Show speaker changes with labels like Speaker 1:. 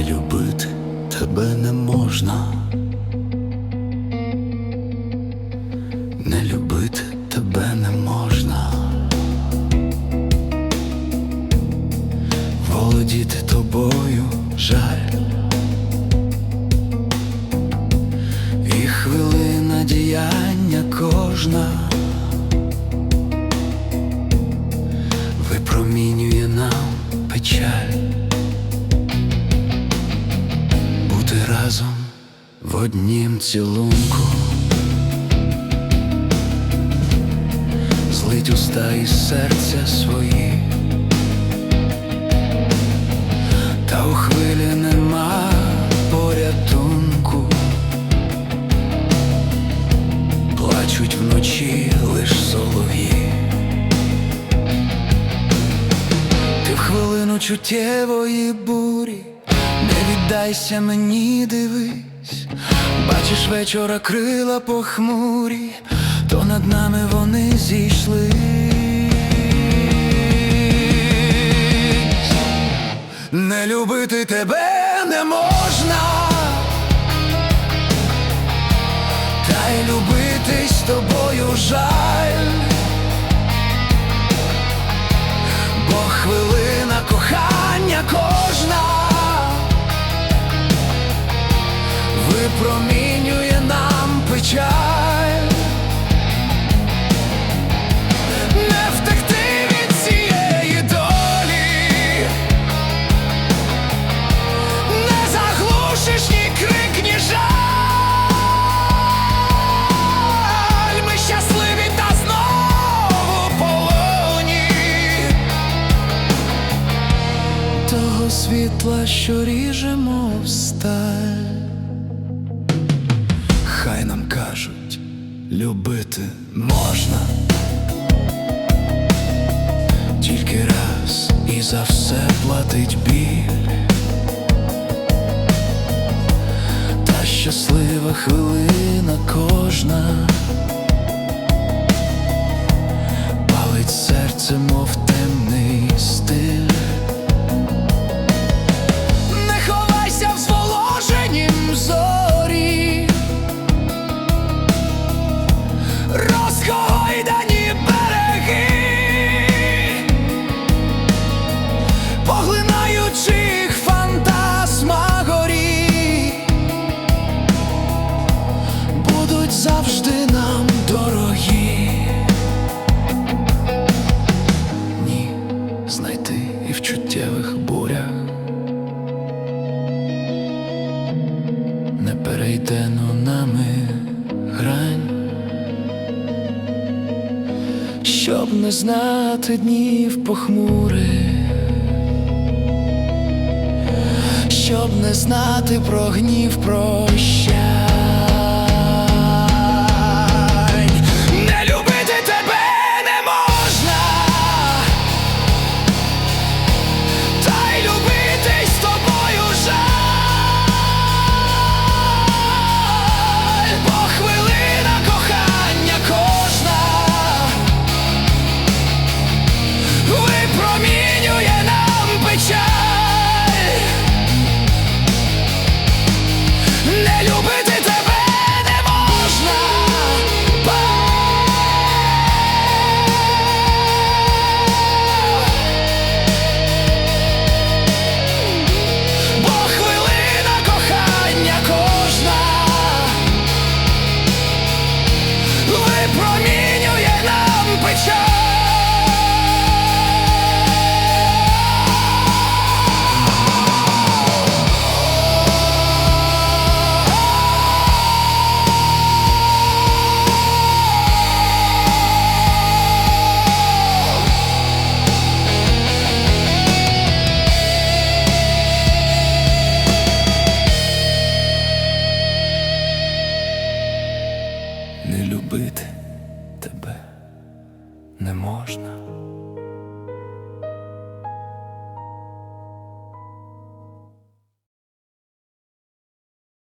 Speaker 1: не любити тебе не можна. Не любити тебе не можна. Володіти тобою жаль. І хвилина діяння кожна. Однім цілунку. Злить уста і серця свої, та у хвилі нема порятунку, плачуть вночі лиш солов'ї. Ти в хвилину чуттєвої бурі, не віддайся мені, дивись, бачиш вечора крила похмурі, то над нами вони зійшли. Не любити тебе не можна, та й любитись тобою жаль. Світла, що ріже, мов сталь. Хай нам кажуть, любити можна. Тільки раз і за все платить біль. Та щаслива хвилина кожна не перейдено нами грань, щоб не знати днів похмурих, щоб не знати про гнів прощань. не можна.